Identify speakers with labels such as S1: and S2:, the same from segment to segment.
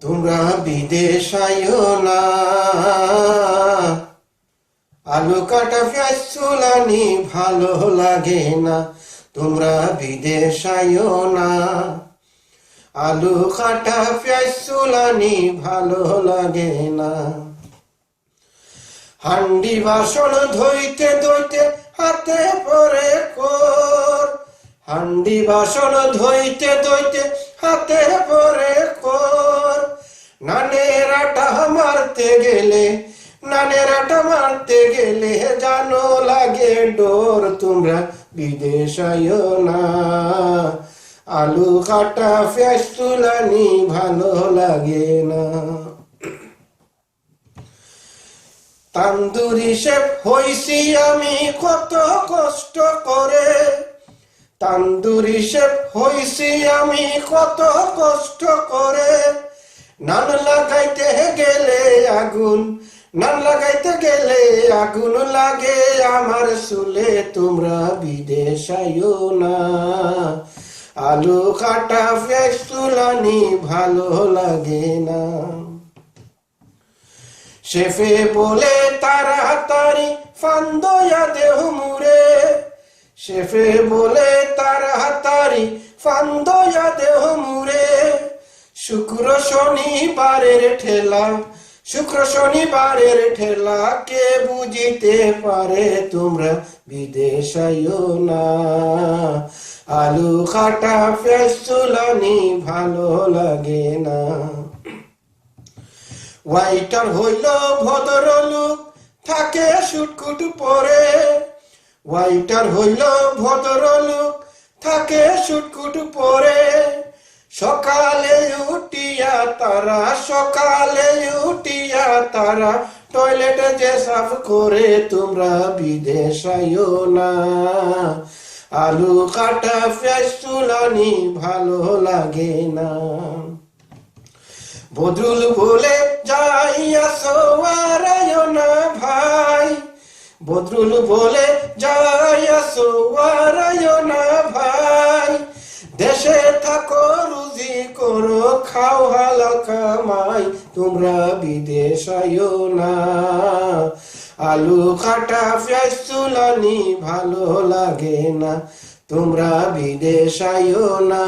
S1: তোমরা বিদেশ আইও না। আলু কাটা পেঁয়াজ ভালো লাগে না। তোমরা বিদেশ আইও না। আলু কাটা পেঁয়াজ ভালো লাগে না। হান্ডি বাসন ধইতে ধইতে হাতে পরে কর। হান্ডি বাসন ধইতে ধইতে হাতে পরে কর। নানের আটা মারতে গেলে, নানের আটা মারতে গেলে জানো লাগে ডোর, তোমরা বিদেশ আইও না। আলু কাটা ফেস তুলানি ভালো লাগে না। তান্দুরি শেফ হইছি আমি কত কষ্ট করে। তান্দুরি শেফ হইছি আমি কত কষ্ট করে। নান লাগাইতে গেলে আগুন, নান লাগাইতে গেলে আগুন লাগে আমার চুলে, তোমরা বিদেশ না। আলু কাটা ফেস তুলানি ভালো লাগে না। শেফে বলে, তাড়াতাড়ি ফান্দয়া দেহ মুরে শেফে বলে তার হাতারি, ফান্দয়া দেহ মুরে শুক্র শনিবারের ঠেলা, শুক্র শনিবারের ঠেলা, কে বুঝিতে পারে তোমরা বিদেশাইও না? আলু কাটা ফেস চুলানি ভালো লাগে না। হইল ভদ্রলোক, থাকে সুটকুট পরে। ওয়াইটার হইল ভদ্রলোক, থাকে সুটকুট পরে। সকালে উঠিয়া তারা, সকালে উঠিয়া তারা টয়লেটে যে সাফ করে তোমরা বিদেশ আইও না। আলু কাটা ফেস চুলানি ভালো লাগে না। বদরুল বলে যাইয়া ভাই বদরুল বলে সোয়ারায় না ভাই। দেশে থাকো, রুজি করো, খাও হালা কামাই, তোমরা বিদেশ আইও না। আলু কাটা, পেঁয়াজ, চুলানি ভালো লাগে না, তোমরা বিদেশ আইও না।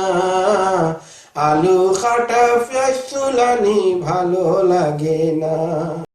S1: আলু কাটা, পেঁয়াজ, চুলানি ভালো লাগে না।